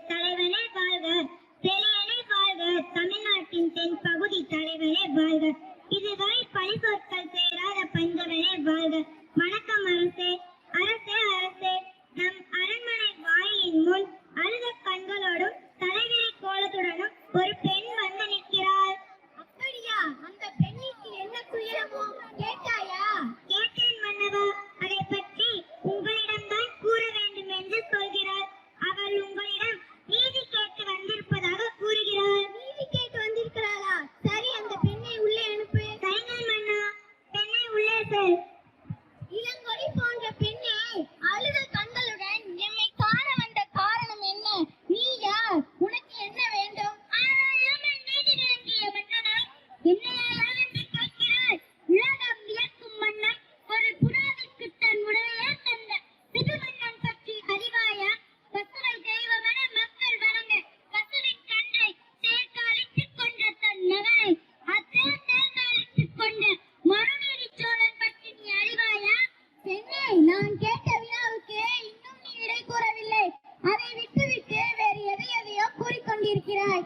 தலைவனே வாழ்க. பெரியனே வாழ்க. தமிழ்நாட்டின் தென் பகுதி தலைவனே வாழ்க. இதுவரை பழிபோர் Okay. তীর ফিরায়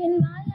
என் வாழ்